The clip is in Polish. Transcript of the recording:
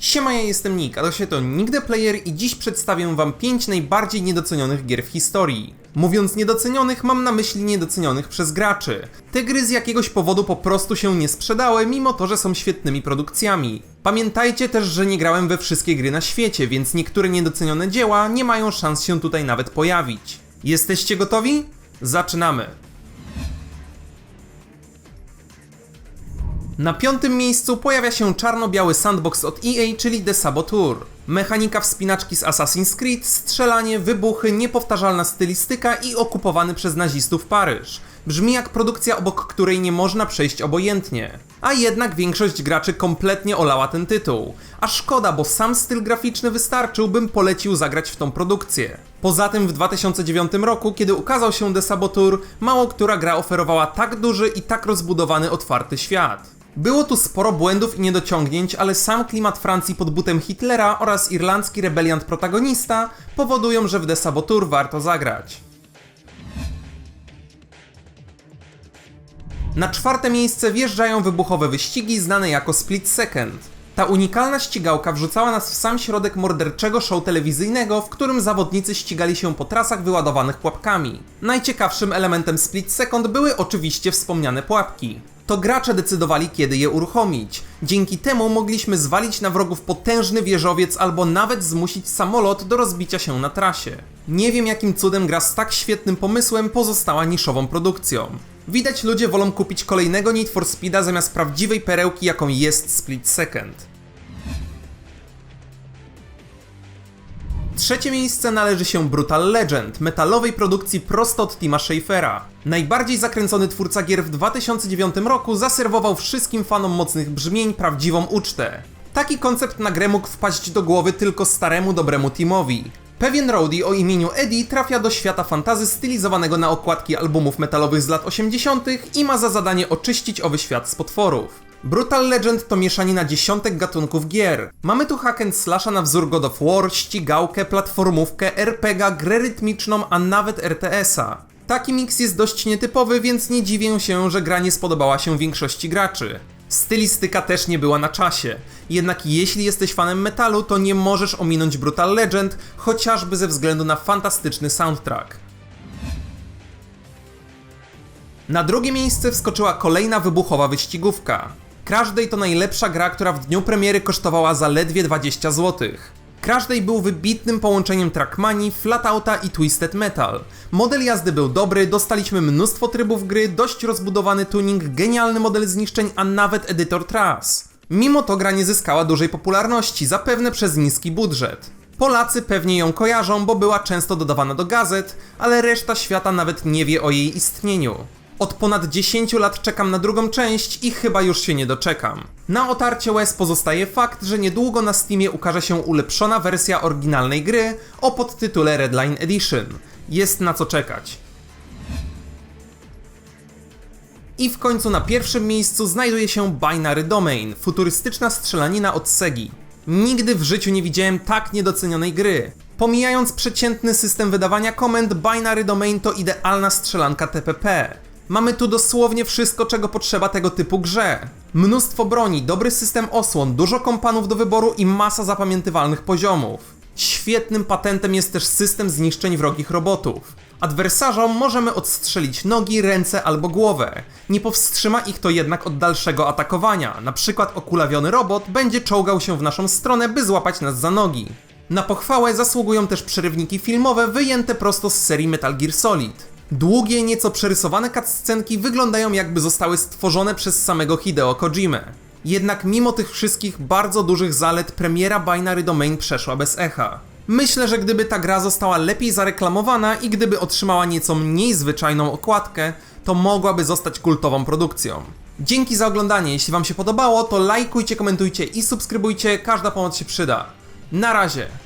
Siema, ja jestem Nick, a to się to the Player i dziś przedstawię wam 5 najbardziej niedocenionych gier w historii. Mówiąc niedocenionych, mam na myśli niedocenionych przez graczy. Te gry z jakiegoś powodu po prostu się nie sprzedały, mimo to, że są świetnymi produkcjami. Pamiętajcie też, że nie grałem we wszystkie gry na świecie, więc niektóre niedocenione dzieła nie mają szans się tutaj nawet pojawić. Jesteście gotowi? Zaczynamy! Na piątym miejscu pojawia się czarno-biały sandbox od EA, czyli The Saboteur. Mechanika wspinaczki z Assassin's Creed, strzelanie, wybuchy, niepowtarzalna stylistyka i okupowany przez nazistów Paryż. Brzmi jak produkcja, obok której nie można przejść obojętnie. A jednak większość graczy kompletnie olała ten tytuł. A szkoda, bo sam styl graficzny wystarczył, bym polecił zagrać w tą produkcję. Poza tym w 2009 roku, kiedy ukazał się The Saboteur, mało która gra oferowała tak duży i tak rozbudowany otwarty świat. Było tu sporo błędów i niedociągnięć, ale sam klimat Francji pod butem Hitlera oraz irlandzki rebeliant protagonista powodują, że w The Saboteur warto zagrać. Na czwarte miejsce wjeżdżają wybuchowe wyścigi znane jako Split Second. Ta unikalna ścigałka wrzucała nas w sam środek morderczego show telewizyjnego, w którym zawodnicy ścigali się po trasach wyładowanych pułapkami. Najciekawszym elementem Split Second były oczywiście wspomniane pułapki. To gracze decydowali kiedy je uruchomić. Dzięki temu mogliśmy zwalić na wrogów potężny wieżowiec albo nawet zmusić samolot do rozbicia się na trasie. Nie wiem jakim cudem gra z tak świetnym pomysłem pozostała niszową produkcją. Widać ludzie wolą kupić kolejnego Need for Speeda zamiast prawdziwej perełki jaką jest Split Second. Trzecie miejsce należy się Brutal Legend, metalowej produkcji prosto od Tima Schafera. Najbardziej zakręcony twórca gier w 2009 roku zaserwował wszystkim fanom mocnych brzmień prawdziwą ucztę. Taki koncept na grę mógł wpaść do głowy tylko staremu dobremu Timowi. Pewien roadie o imieniu Eddie trafia do świata fantazy stylizowanego na okładki albumów metalowych z lat 80. i ma za zadanie oczyścić owy świat z potworów. Brutal Legend to mieszanina dziesiątek gatunków gier. Mamy tu hack and slasha na wzór God of War, ścigałkę, platformówkę, RPG, grę rytmiczną, a nawet RTS-a. Taki miks jest dość nietypowy, więc nie dziwię się, że gra nie spodobała się większości graczy. Stylistyka też nie była na czasie. Jednak jeśli jesteś fanem metalu, to nie możesz ominąć Brutal Legend, chociażby ze względu na fantastyczny soundtrack. Na drugie miejsce wskoczyła kolejna wybuchowa wyścigówka. Crash Day to najlepsza gra, która w dniu premiery kosztowała zaledwie 20 zł. Crash Day był wybitnym połączeniem Trackmanii, Flatouta i Twisted Metal. Model jazdy był dobry, dostaliśmy mnóstwo trybów gry, dość rozbudowany tuning, genialny model zniszczeń, a nawet edytor tras. Mimo to gra nie zyskała dużej popularności, zapewne przez niski budżet. Polacy pewnie ją kojarzą, bo była często dodawana do gazet, ale reszta świata nawet nie wie o jej istnieniu. Od ponad 10 lat czekam na drugą część i chyba już się nie doczekam. Na otarcie łez pozostaje fakt, że niedługo na Steamie ukaże się ulepszona wersja oryginalnej gry o podtytule Redline Edition. Jest na co czekać. I w końcu na pierwszym miejscu znajduje się Binary Domain, futurystyczna strzelanina od Segi. Nigdy w życiu nie widziałem tak niedocenionej gry. Pomijając przeciętny system wydawania komend, Binary Domain to idealna strzelanka TPP. Mamy tu dosłownie wszystko, czego potrzeba tego typu grze. Mnóstwo broni, dobry system osłon, dużo kompanów do wyboru i masa zapamiętywalnych poziomów. Świetnym patentem jest też system zniszczeń wrogich robotów. Adwersarzom możemy odstrzelić nogi, ręce albo głowę. Nie powstrzyma ich to jednak od dalszego atakowania. Na przykład okulawiony robot będzie czołgał się w naszą stronę, by złapać nas za nogi. Na pochwałę zasługują też przerywniki filmowe wyjęte prosto z serii Metal Gear Solid. Długie, nieco przerysowane cutscenki wyglądają jakby zostały stworzone przez samego Hideo Kojimę. Jednak mimo tych wszystkich bardzo dużych zalet premiera Binary Domain przeszła bez echa. Myślę, że gdyby ta gra została lepiej zareklamowana i gdyby otrzymała nieco mniej zwyczajną okładkę, to mogłaby zostać kultową produkcją. Dzięki za oglądanie, jeśli wam się podobało, to lajkujcie, komentujcie i subskrybujcie, każda pomoc się przyda. Na razie!